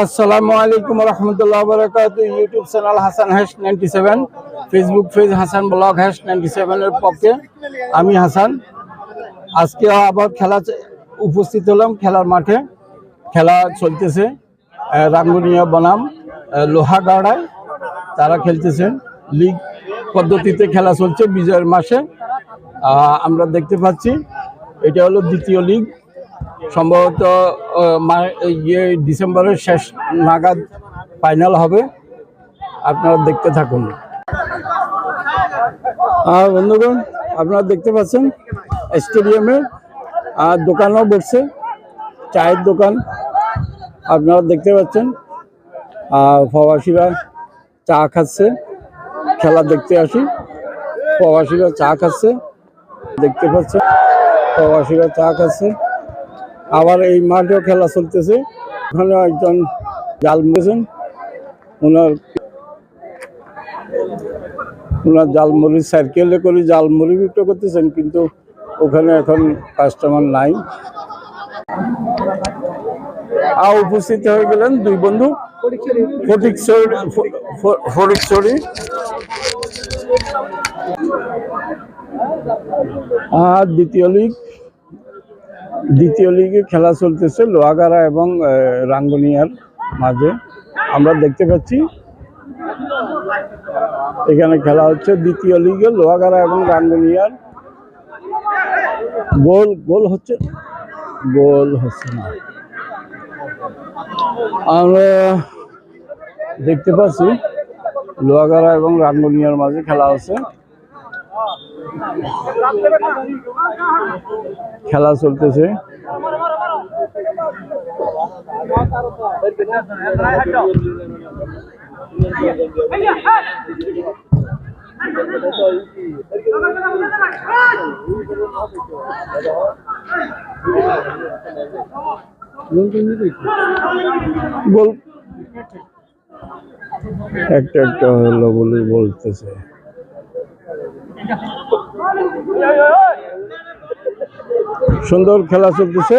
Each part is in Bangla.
আসসালামু আলাইকুম রহমতুল্লাহ বরকাত। YouTube channel Hasan hash ninety seven, Facebook page Hasan blog hash ninety সেভেনের পক্ষে আমি হাসান। আজকে আবার খেলা উপস্থিত হলাম খেলার মাঠে। খেলা চলতেছে রাঙ্গুনিয়া বনাম লোহাগাড়ায় তারা খেলতেছেন লিগ পদ্ধতিতে খেলা চলছে বিজয়ের মাসে। আমরা দেখতে পাচ্ছি, এটা হলো দ্বিতীয় লিগ। সম্ভবত ইয়ে ডিসেম্বরের শেষ নাগাদ ফাইনাল হবে। আপনারা দেখতে থাকুন। আর বন্ধুগণ, আপনারা দেখতে পাচ্ছেন, স্টেডিয়ামে, আর দোকানও বসছে, চায়ের দোকান, আপনারা দেখতে পাচ্ছেন। আর প্রবাসীরা চা খাচ্ছে, খেলা দেখতে আসি। প্রবাসীরা চা খাচ্ছে, দেখতে পাচ্ছেন, প্রবাসীরা চা খাচ্ছে। আবার এই মাঠেও খেলা চলতেছে। ওখানে একজন জাল মেরেছেন। ওনার ওনার জালমুড়ি সাইকেলে করে জালমুড়ি বিক্রি করতেছেন, কিন্তু ওখানে এখন কাস্টমার নাই। আর উপস্থিত হয়ে গেলেন দুই বন্ধু। ফটিকছড়ি ফটিকছড়ি। আর দ্বিতীয় লিগ দ্বিতীয় লিগে খেলা চলতেছে লোহাগাড়া এবং রাঙ্গুনিয়ার মাঝে। আমরা দেখতে পাচ্ছি, এখানে খেলা হচ্ছে দ্বিতীয় লিগে লোহাগাড়া এবং রাঙ্গুনিয়ার। গোল গোল হচ্ছে গোল হচ্ছে না। আমরা দেখতে পাচ্ছি, লোহাগাড়া এবং রাঙ্গুনিয়ার মাঝে খেলা হচ্ছে। খেলা চলতেছে। একটা একটা হলো বলে বলতেছে। সুন্দর খেলা চলতেছে।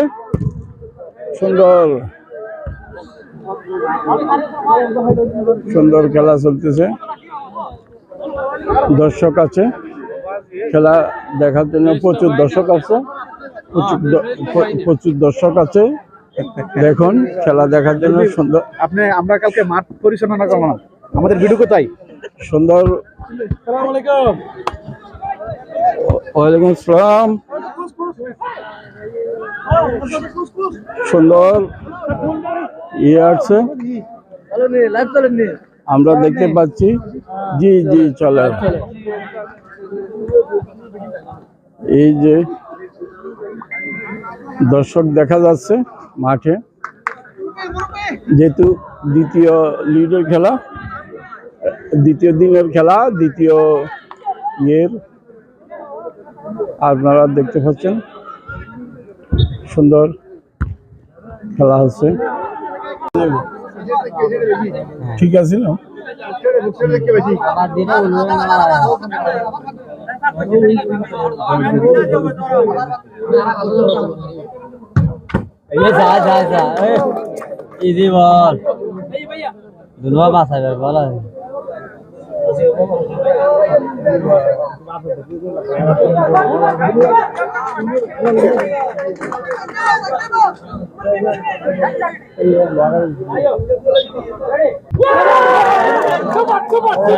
সুন্দর। সুন্দর খেলা চলতেছে। দর্শক আছে। খেলা দেখার জন্য প্রচুর দর্শক আছে। প্রচুর দর্শক আছে। দেখুন খেলা দেখার জন্য সুন্দর। আপনি আমরা কালকে মাঠ পরিচালনা করলাম। আমাদের ভিডিও কোথায়? সুন্দর। ওয়ালাইকুম আসসালাম। সুন্দর ইয়ে আছে। আমরা দেখতে পাচ্ছি। জি জি, চলে। এই যে দর্শক দেখা যাচ্ছে মাঠে। যেহেতু দ্বিতীয় লিডের খেলা, দ্বিতীয় দিনের খেলা, দ্বিতীয় ইয়ের। আপনারা দেখতে পাচ্ছেন। সুন্দর খেলা হচ্ছে। ঠিক আছে না? যা যা যা। ইদি বল। দুলবা বল খুব খুব